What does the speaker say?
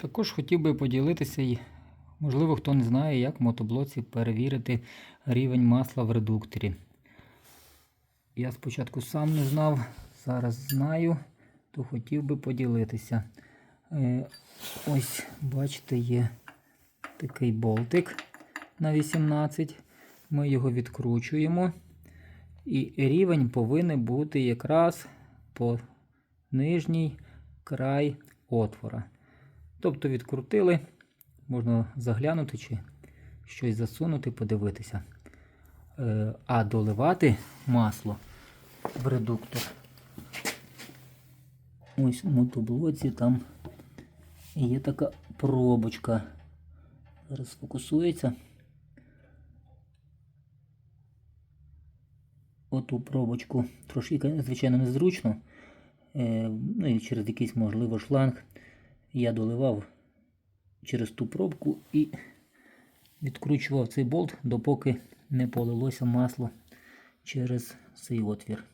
Також хотів би поділитися, і, можливо, хто не знає, як в мотоблоці перевірити рівень масла в редукторі. Я спочатку сам не знав, зараз знаю, то хотів би поділитися. Е, ось, бачите, є такий болтик на 18. Ми його відкручуємо. І рівень повинен бути якраз по нижній край отвора. Тобто відкрутили, можна заглянути чи щось засунути, подивитися. Е, А доливати масло в редуктор. Ось у мотоблоці там є така пробочка. Зараз фокусується. Оту пробочку трошки, звичайно, незручно. Е, ну і через якийсь, можливо, шланг я доливав через ту пробку і відкручував цей болт, допоки не полилося масло через цей отвір.